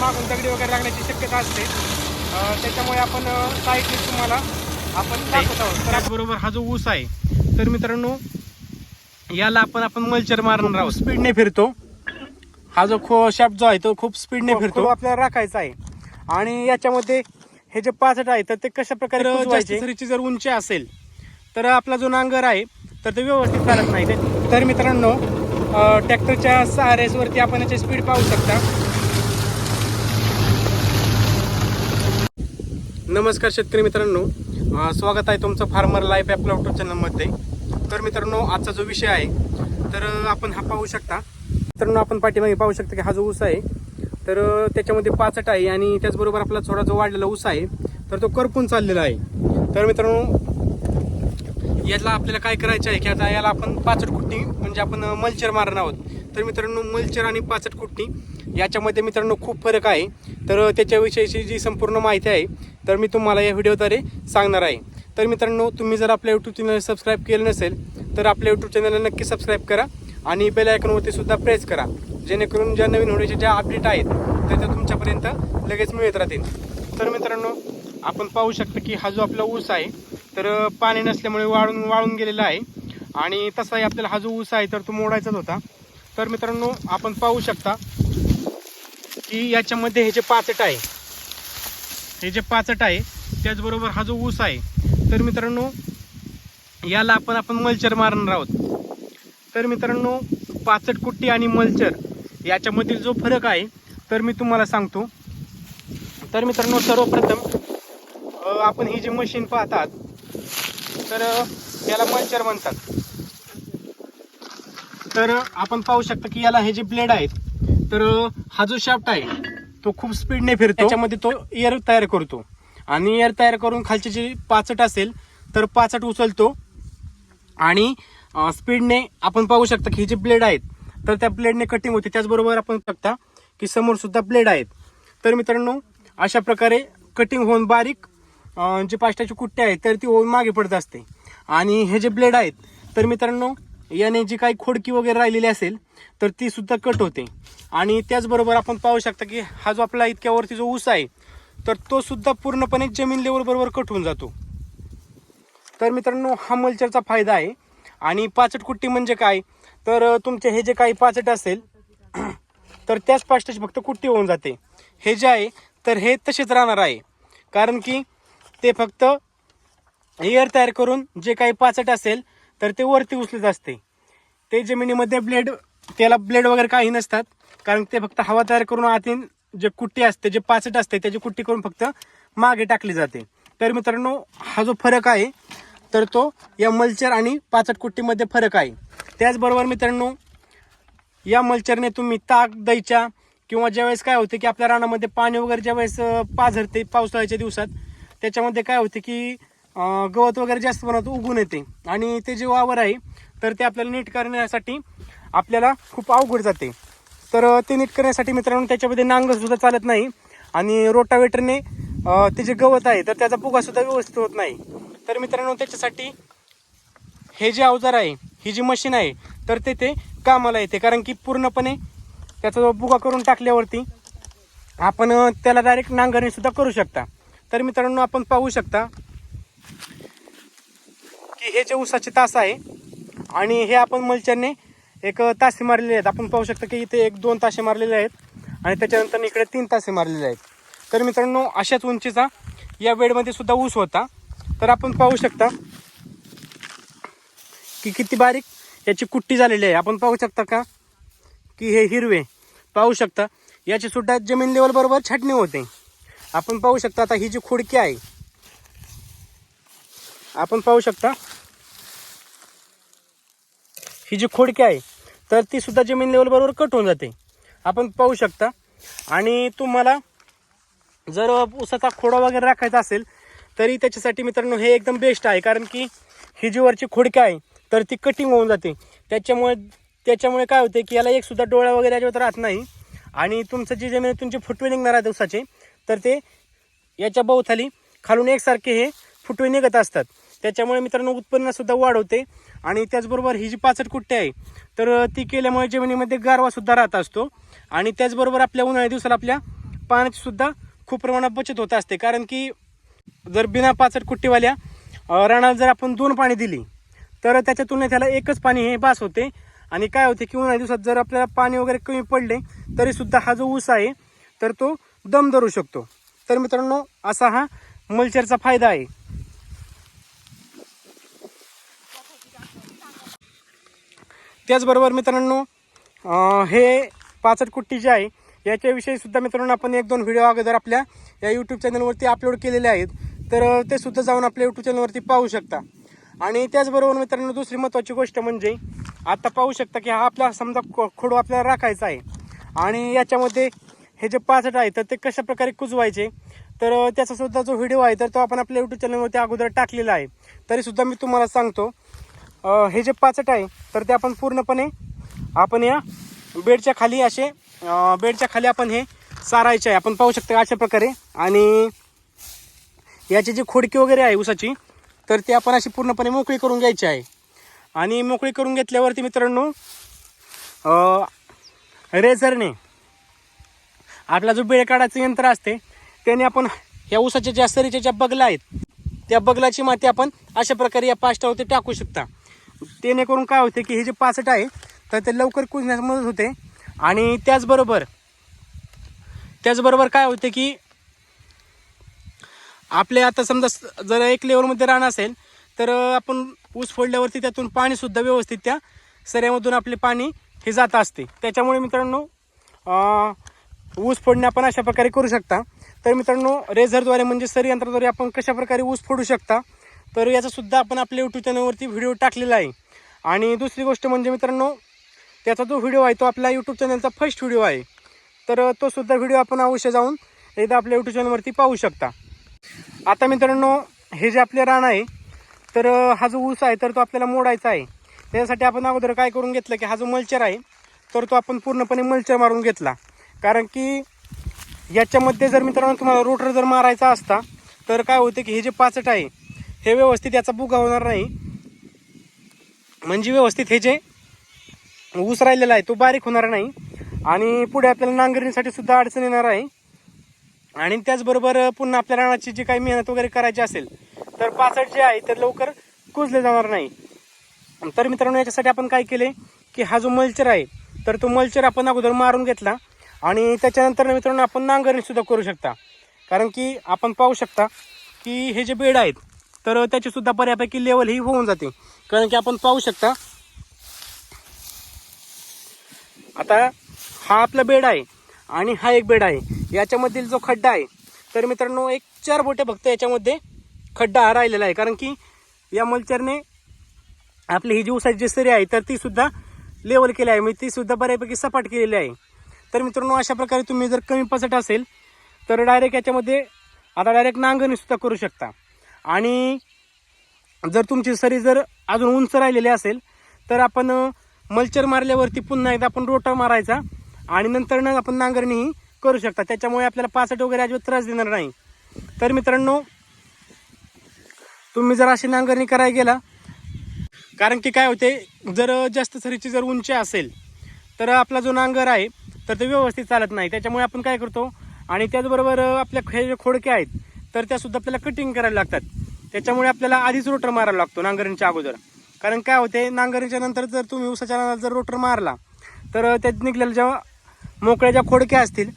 मागून दगडी वगैरे लागण्याची शक्यता असते. त्याच्यामुळे आपण साईडने तुम्हाला आपण दाखवत आहोत. त्याचबरोबर हा जो ऊस आहे तर मित्रांनो याला आपण आपण मल्चर मारणार आहोत. स्पीडने फिरतो. हा जो खो शाप जो आहे तो खूप स्पीडने फिरतो. आपल्याला राखायचा आहे. आणि याच्यामध्ये हे जे पाचट आहे तर ते कशा प्रकारे जर उंची असेल तर आपला जो नांगर आहे तर ते व्यवस्थित चालत नाही. ते- तर मित्रांनो ट्रॅक्टरच्या सहारेसवरती आपण याची स्पीड पाहू शकता. नमस्कार शेतकरी मित्रांनो. स्वागत आहे तुमचं फार्मर लाईफ ॲपला युट्यूब चॅनलमध्ये. तर मित्रांनो आजचा जो विषय आहे तर आपण हा पाहू शकता. मित्रांनो आपण पाठीमागे पाहू शकता की हा जो ऊस आहे तर त्याच्यामध्ये पाचट आहे आणि त्याचबरोबर आपला थोडा जो वाढलेला ऊस आहे तर तो करपून चाललेला आहे. तर मित्रांनो याला आपल्याला काय करायचं आहे की आता याला आपण पाचट कुट्टी म्हणजे आपण मल्चर मारणार आहोत. तर मित्रांनो मल्चर आणि पाचट कुट्टी याच्यामध्ये मित्रांनो खूप फरक आहे. तर त्याच्याविषयीची जी संपूर्ण माहिती आहे तर मी तुम्हाला या व्हिडिओद्वारे सांगणार आहे. तर मित्रांनो तुम्ही जर आपल्या यूट्यूब चॅनल सबस्क्राईब केलं नसेल तर आपल्या यूट्यूब चॅनलला नक्की सबस्क्राईब करा आणि बेल आयकॉनवरती सुद्धा प्रेस करा. जेणेकरून ज्या नवीन व्हिडिओच्या ज्या अपडेट आहेत त्या तुमच्यापर्यंत लगेच मिळत राहतील. तर मित्रांनो आपण पाहू शकतो की हा जो आपला ऊस आहे तर पाणी नसल्यामुळे वाळून वाळून गेलेला आहे. आणि तसाही आपल्याला हा जो ऊस आहे तर तो मोडायचाच होता. तर मित्रांनो आपण पाहू शकता की याच्यामध्ये हे जे पाचट आहे हे जे पाचट आहे त्याचबरोबर हा जो ऊस आहे तर मित्रांनो याला आपण आपण मल्चर मारणार आहोत. तर मित्रांनो पाचट कुट्टी आणि मल्चर याच्यामधील जो फरक आहे तर मी तुम्हाला सांगतो. तर मित्रांनो सर्वप्रथम आपण ही जी मशीन पाहतात तर याला मल्चर म्हणतात. तर आपण पाहू शकता की याला हे जे ब्लेड आहेत तर हा जो शाफ्ट आहे तो खूप स्पीडने फिरतो. त्याच्यामध्ये तो एअर तयार करतो. आणि एअर तयार करून खालचे जे पाचट असेल तर पाचट उचलतो. आणि स्पीडने आपण पाहू शकता की हे जे ब्लेड आहेत तर त्या ब्लेडने कटिंग होते. त्याचबरोबर आपण बघता की समोर सुद्धा ब्लेड आहेत. तर मित्रांनो अशा प्रकारे कटिंग होऊन बारीक जे पाष्टाची कुट्टे आहेत तर ती होऊन मागे पडत असते. आणि हे जे ब्लेड आहेत तर मित्रांनो याने जी काही खोडकी वगैरे राहिलेली असेल तर ती सुद्धा कट होते. आणि त्याचबरोबर आपण पाहू शकता की हा जो आपला इतक्यावरती जो ऊस आहे तर तो सुद्धा पूर्णपणे जमीन लेवल बरोबर कट होऊन जातो. तर मित्रांनो हा मल्चरचा फायदा आहे. आणि पाचट कुट्टी म्हणजे काय? तर तुमचे हे जे काही पाचट असेल तर त्याच पाचटाची फक्त कुट्टी होऊन जाते. हे जे आहे तर हे तसेच राहणार आहे. कारण की ते फक्त एअर तयार करून जे काही पाचट असेल तर ते वरती उचलत असते. ते जमिनीमध्ये ब्लेड त्याला ब्लेड वगैरे काही नसतात. कारण ते फक्त हवा तयार करून आतीन जे कुट्टी असते जे पाचट असते त्याची कुट्टी करून फक्त मागे टाकली जाते. तर मित्रांनो हा जो फरक आहे तर तो या मल्चर आणि पाचट कुट्टीमध्ये फरक आहे. त्याचबरोबर मित्रांनो या मल्चरने तुम्ही ताक द्यायच्या किंवा ज्यावेळेस काय होते की आपल्या रानामध्ये पाणी वगैरे ज्यावेळेस पाझरते पावसाळ्याच्या दिवसात त्याच्यामध्ये काय होते की गवत वगैरे जास्त प्रमाणात उगून येते. आणि ते जे वावर आहे तर ते आपल्याला नीट करण्यासाठी आपल्याला खूप अवघड जाते. तर ते नीट करण्यासाठी मित्रांनो त्याच्यामध्ये नांगर सुद्धा चालत नाही. आणि रोटावेटरने ते जे गवत आहे तर त्याचा पुगा सुद्धा व्यवस्थित होत नाही. तर मित्रांनो त्याच्यासाठी हे जे अवजार आहे ही जी मशीन आहे तर ते ते कामाला येते. कारण की पूर्णपणे त्याचा जो बुगा करून टाकल्यावरती आपण त्याला डायरेक्ट नांगरणी सुद्धा करू शकता. तर मित्रांनो आपण पाहू शकता की हे जे ऊसाचे तास आहे आणि हे आपण मल्चरने एक तासे मारलेले आहेत. आपण पाहू शकता की इथे एक दोन तासे मारलेले आहेत आणि त्याच्यानंतर इकडे तीन तासे मारलेले आहेत. तर मित्रांनो अशाच उंचीचा या बेडमध्ये सुद्धा ऊस होता. तर आपण पाहू शकता की किती बारीक याची कुट्टी झालेली आहे. आपण पाहू शकता का की हे हिरवे? पाहू शकता. याची सुद्धा जमीन लेवल बरोबर छाटणी होते. आपण पाहू शकता आता ही जी खुडकी आहे आपण पाहू शकता. ही जी खोडकी आहे तर ती सुद्धा जमीन लेवल बरोबर कट होऊन जाते. आपण पाहू शकता. आणि तुम्हाला जर ऊसाचा खोडा वगैरे राखायचा असेल तरी त्याच्यासाठी मित्रांनो हे एकदम बेस्ट आहे. कारण की ही जी वरची खोडकी आहे तर ती कटिंग होऊन जाते. त्याच्यामुळे त्याच्यामुळे काय होते की याला एक सुद्धा डोळा वगैरे अजिबात राहत नाही. आणि तुमचं जे जमीन तुमचे फुटवे निघणार आहे दिवसाचे तर ते याच्या बहुथाली खालून एकसारखे हे फुटवे निघत असतात. त्याच्यामुळे मित्रांनो उत्पन्नसुद्धा वाढ होते आणि त्याचबरोबर ही जी पाचट कुट्टी आहे तर ती केल्यामुळे जमिनीमध्ये गारवासुद्धा राहत असतो. आणि त्याचबरोबर आपल्या उन्हाळ्या दिवसाला आपल्या पाण्याचीसुद्धा खूप प्रमाणात बचत होत असते. कारण की जर बिना पाचट कुट्टीवाल्या रानाला जर आपण दोन पाणी दिली तर त्याच्या तुलनेत त्याला एकच पाणी हे बास होते. आणि काय होते की उन्हाळ्या दिवसात जर आपल्याला पाणी वगैरे कमी पडले तरीसुद्धा हा जो ऊस आहे तर तो दम धरू शकतो. तर मित्रांनो असा हा मल्चरचा फायदा आहे. त्याचबरोबर मित्रांनो हे पाचट कुट्टी जे आहे याच्याविषयी सुद्धा मित्रांनो आपण एक दोन व्हिडिओ अगोदर आपल्या या यूट्यूब चॅनलवरती अपलोड केलेले आहेत. तर ते सुद्धा जाऊन आपल्या यूट्यूब चॅनलवरती पाहू शकता. आणि त्याचबरोबर मित्रांनो दुसरी महत्त्वाची गोष्ट म्हणजे आता पाहू शकता की हा आपला समजा खो- खोडू आपल्याला राखायचा आहे. आणि याच्यामध्ये हे जे पाचट आहे तर ते कशा प्रकारे कुजवायचे? तर त्याचासुद्धा जो व्हिडिओ आहे तर तो आपण आपल्या यूट्यूब चॅनलवरती अगोदर टाकलेला आहे. तरीसुद्धा मी तुम्हाला सांगतो हे जे पाचट आहे तर ते आपण पूर्णपणे आपण या बेडच्या खाली असे बेडच्या खाली आपण हे सारायचे आहे. आपण पाहू शकतो अशा प्रकारे. आणि याची जी खोडकी वगैरे आहे ऊसाची तर ती आपण अशी पूर्णपणे मोकळी करून घ्यायची आहे. आणि मोकळी करून घेतल्यावरती मित्रांनो रेझरने आपला जो बेळ काढायचं यंत्र असते त्याने आपण या ऊसाच्या ज्या सरीच्या ज्या बगला आहेत त्या बगलाची माती आपण अशा प्रकारे या पाष्टावरती टाकू शकता. जेणेकरून काय होते की हे जे पाचट आहे तर ते लवकर कुजण्यास मदत होते. आणि त्याचबरोबर त्याचबरोबर काय होते की आपले आता समजा जर एक लेवलमध्ये रान असेल तर आपण ऊस फोडल्यावरती त्यातून पाणीसुद्धा व्यवस्थित त्या सऱ्यामधून आपले पाणी हे जात असते. त्याच्यामुळे मित्रांनो ऊस फोडणे आपण अशा प्रकारे करू शकता. तर मित्रांनो रेझरद्वारे म्हणजे सरी यंत्राद्वारे आपण कशा प्रकारे ऊस फोडू शकता? तर याचासुद्धा आपण आपल्या यूट्यूब चॅनलवरती व्हिडिओ टाकलेला आहे. आणि दुसरी गोष्ट म्हणजे मित्रांनो त्याचा जो व्हिडिओ आहे तो आपल्या यूट्यूब चॅनलचा फर्स्ट व्हिडिओ आहे. तर तो सुद्धा व्हिडिओ आपण अवश्य जाऊन एकदा आपल्या यूट्यूब चॅनलवरती पाहू शकता. आता मित्रांनो हे जे आपले रान आहे तर हा जो ऊस आहे तर तो आपल्याला मोडायचा आहे. त्यासाठी आपण अगोदर काय करून घेतलं की हा जो मल्चर आहे तर तो आपण पूर्णपणे मल्चर मारून घेतला. कारण की याच्यामध्ये जर मित्रांनो तुम्हाला रोटर जर मारायचा असता तर काय होतं की हे जे पाचट आहे हे व्यवस्थित याचा बुगा होणार नाही. म्हणजे व्यवस्थित हे जे ऊस राहिलेला आहे तो बारीक होणार नाही. आणि पुढे आपल्याला नांगरणीसाठी सुद्धा अडचण येणार आहे. आणि त्याचबरोबर पुन्हा आपल्या रानाची जी काही मेहनत वगैरे करायची असेल तर पाचट जे आहे ते लवकर कुजले जाणार नाही. तर मित्रांनो याच्यासाठी आपण काय केले की हा जो मल्चर आहे तर तो मल्चर आपण अगोदर मारून घेतला. आणि त्याच्यानंतर मित्रांनो आपण नांगरणीसुद्धा करू शकता. कारण की आपण पाहू शकता की हे जे बेड आहेत तर त्याची सुद्धा बऱ्यापैकी लेवल ही होऊन जाते. कारण की आपण पाहू शकता आता हा आपला बेड आहे आणि हा एक बेड आहे. याच्यामधील जो खड्डा आहे तर मित्रांनो एक चार बोटे फक्त याच्यामध्ये खड्डा हा राहिलेला आहे. कारण की या मल्चरने आपली ही जी उसाची जी सरी आहे तर ती सुद्धा लेवल केली आहे. म्हणजे ती सुद्धा बऱ्यापैकी सपाट केलेली आहे. तर मित्रांनो अशा प्रकारे तुम्ही जर कमी पसट असेल तर डायरेक्ट याच्यामध्ये आता डायरेक्ट नांगरणी सुद्धा करू शकता. आणि जर तुमची सरी जर अजून उंच राहिलेली असेल तर आपण मल्चर मारल्यावरती पुन्हा एकदा आपण रोटा मारायचा आणि नंतर ना आपण नांगरणीही करू शकता. त्याच्यामुळे आपल्याला पाचट वगैरे अजिबात त्रास देणार नाही. तर मित्रांनो तुम्ही जर अशी नांगरणी करायला गेला कारण की काय होते जर जास्त सरीची जर उंची असेल तर आपला जो नांगर आहे तर ते व्यवस्थित चालत नाही. त्याच्यामुळे आपण काय करतो आणि त्याचबरोबर आपल्या हे जे खोडके आहेत तर त्या सुद्धा आपल्याला कटिंग करायला लागतात. त्याच्यामुळे आपल्याला आधीच रोटर मारायला लागतो नांगरणीच्या अगोदर. कारण काय होते नांगरणीच्या नंतर जर तुम्ही उसाच्या नांगराला जर रोटर मारला तर त्यात निघलेल्या जेव्हा मोकळ्या ज्या खोडक्या असतील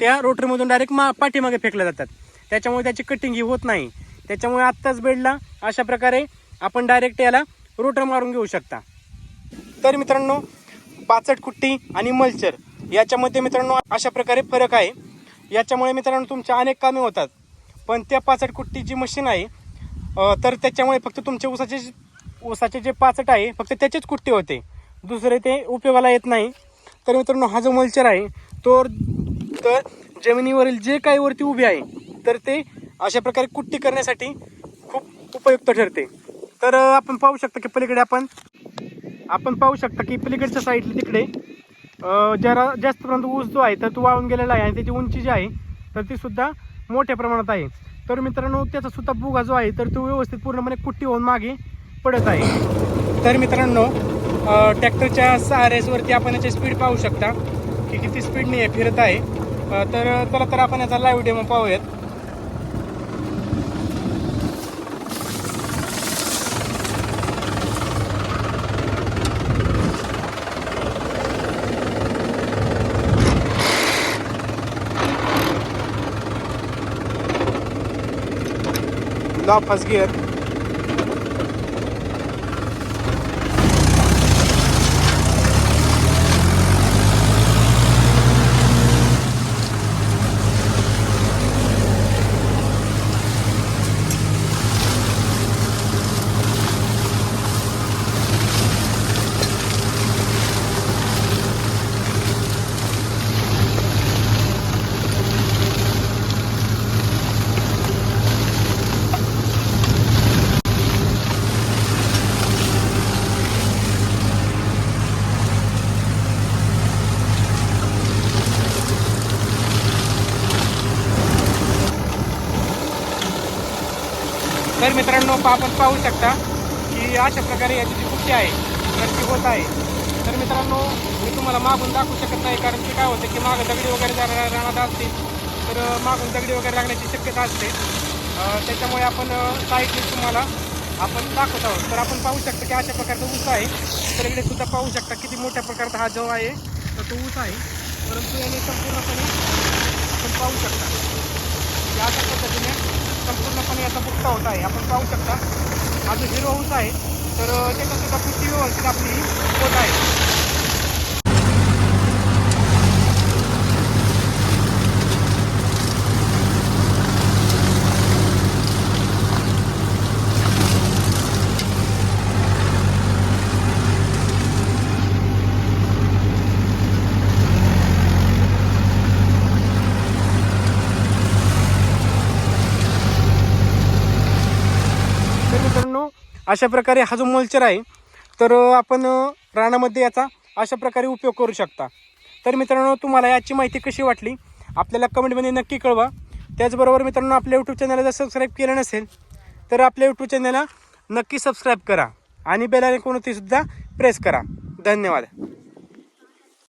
त्या रोटरमधून डायरेक्ट मा पाठीमागे फेकल्या जातात. त्याच्यामुळे त्याची कटिंग ही होत नाही. त्याच्यामुळे आत्ताच बेडला अशा प्रकारे आपण डायरेक्ट याला रोटर मारून घेऊ शकता. तर मित्रांनो पाचट कुट्टी आणि मल्चर याच्यामध्ये मित्रांनो अशा प्रकारे फरक आहे. याच्यामुळे मित्रांनो तुमच्या अनेक कामे होतात. पण त्या पाचट कुट्टी जी मशीन आहे तर त्याच्यामुळे फक्त तुमच्या ऊसाचे ऊसाचे जे पाचट आहे फक्त त्याचेच कुट्टी होते. दुसरे ते उपयोगाला येत नाही. तर मित्रांनो हा जो मल्चर आहे तो तर जमिनीवरील जे काही वरती उभे आहे तर ते अशा प्रकारे कुट्टी करण्यासाठी खूप उपयुक्त ठरते. तर आपण पाहू शकता की पलीकडे आपण आपण पाहू शकता की पलीकडच्या साईडला तिकडे जरा जास्त प्रमाणात ऊस जो आहे तर तो वाळून गेलेला आहे आणि त्याची उंची जी आहे तर ती सुद्धा मोठ्या प्रमाणात आहे. तर मित्रांनो त्याचा सुद्धा बुगा जो आहे तर तो व्यवस्थित पूर्णपणे कुट्टी होऊन मागे पडत आहे. तर मित्रांनो ट्रॅक्टरच्या सहारेसवरती आपण याची स्पीड पाहू शकता. की किती स्पीडने फिरत आहे. तर चला तर आपण याचा लाईव्ह डेमो पाहूयात. dá fazla yer. आपण पाहू शकता की अशा प्रकारे याची जी कुट्टी आहे तर ती होत आहे. तर मित्रांनो मी तुम्हाला मागून दाखवू शकत नाही कारण की काय होतं की मागं दगडी वगैरे राहणार असतील तर मागून दगडी वगैरे लागण्याची शक्यता असते. त्याच्यामुळे आपण साईडने तुम्हाला आपण दाखवत आहोत. तर आपण पाहू शकता की अशा प्रकारचा ऊस आहे. तर इकडे सुद्धा पाहू शकता किती मोठ्या प्रकारचा हा जो आहे. तर तो ऊस आहे. परंतु याने संपूर्णपणे आपण पाहू शकता की अशा पद्धतीने संपूर्णपणे याचा बुक्का होत आहे. आपण पाहू शकता हा जो हिरो हाऊस आहे तर त्याच्यात सुद्धा पुष्टी व्यवस्थित आपली होत आहे तर मित्रांनो अशा प्रकारे हा जो मल्चर आहे तर आपण रानामध्ये याचा अशा प्रकारे उपयोग करू शकता. तर मित्रांनो तुम्हाला याची माहिती कशी वाटली? आपल्याला कमेंटमध्ये नक्की कळवा. त्याचबरोबर मित्रांनो आपल्या यूट्यूब चॅनलला जर सबस्क्राईब केलं नसेल तर आपल्या यूट्यूब चॅनलला नक्की सबस्क्राईब करा. आणि बेल आयकॉनवरतीसुद्धा प्रेस करा. धन्यवाद.